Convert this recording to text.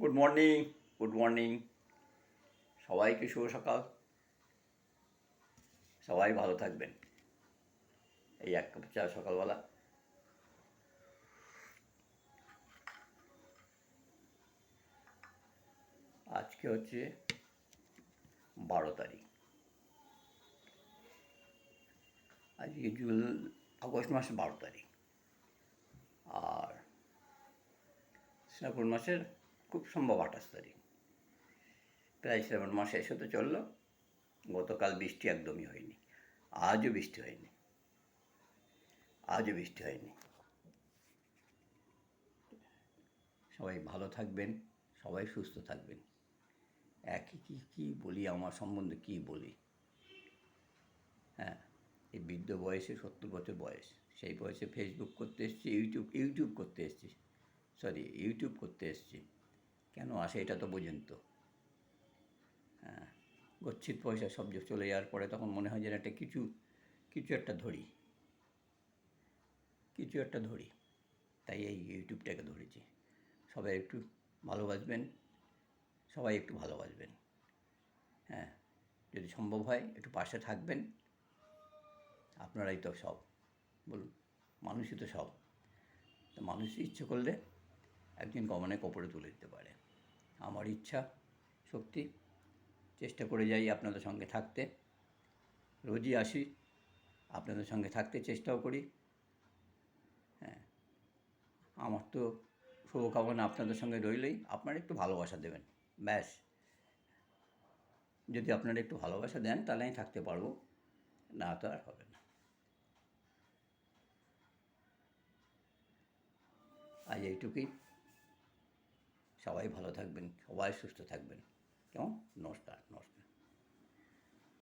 Good morning good morning সবাইকে শুভ সকাল। সবাই ভালো থাকবেন। এই এক কাপ চা সকালবেলা। আজকে হচ্ছে বারো তারিখ। আজকে জুল আগস্ট মাসের বারো তারিখ। আর শ্রাবণ মাসের খুব সম্ভব আঠাশ তারিখ। প্রায় শ্রাবণ মাস শেষ হতে চলল, গতকাল বৃষ্টি একদমই হয়নি, আজও বৃষ্টি হয়নি, আজও বৃষ্টি হয়নি। সবাই ভালো থাকবেন, সবাই সুস্থ থাকবেন। একই কী কী বলি, আমার সম্বন্ধে কী বলি? হ্যাঁ এই বৃদ্ধ বয়সে সত্তর বছর বয়স, সেই বয়সে ফেসবুক করতে এসেছি ইউটিউব ইউটিউব করতে এসেছি সরি ইউটিউব করতে এসেছি। কেন আসে এটা তো বোঝেন তো। হ্যাঁ গচ্ছিত পয়সা সব চলে যাওয়ার পরে তখন মনে হয় যেন একটা কিছু কিছু একটা ধরি। কিছু একটা ধরি। তাই এই ইউটিউবটাকে ধরেছি। সবাই একটু ভালোবাসবেন, সবাই একটু ভালোবাসবেন। হ্যাঁ যদি সম্ভব হয় একটু পাশে থাকবেন। আপনারাই তো সব, বলুন, মানুষই তো সব। তো মানুষ ইচ্ছে করলে একদিন কমনে কপড়ে তুলে দিতে পারে। আমার ইচ্ছা শক্তি চেষ্টা করে যাই আপনাদের সঙ্গে থাকতে। রোজই আসি, আপনাদের সঙ্গে থাকতে চেষ্টাও করি। হ্যাঁ। আমার তো শুভকামনা আপনাদের সঙ্গে রইলেই আপনারা একটু ভালোবাসা দেবেন, ব্যাস। যদি আপনারা একটু ভালোবাসা দেন তাহলে আমি থাকতে পারব, না তো আর হবে না। আজ এইটুকুই। সবাই ভালো থাকবেন সবাই সুস্থ থাকবেন। কেমন? নমস্কার।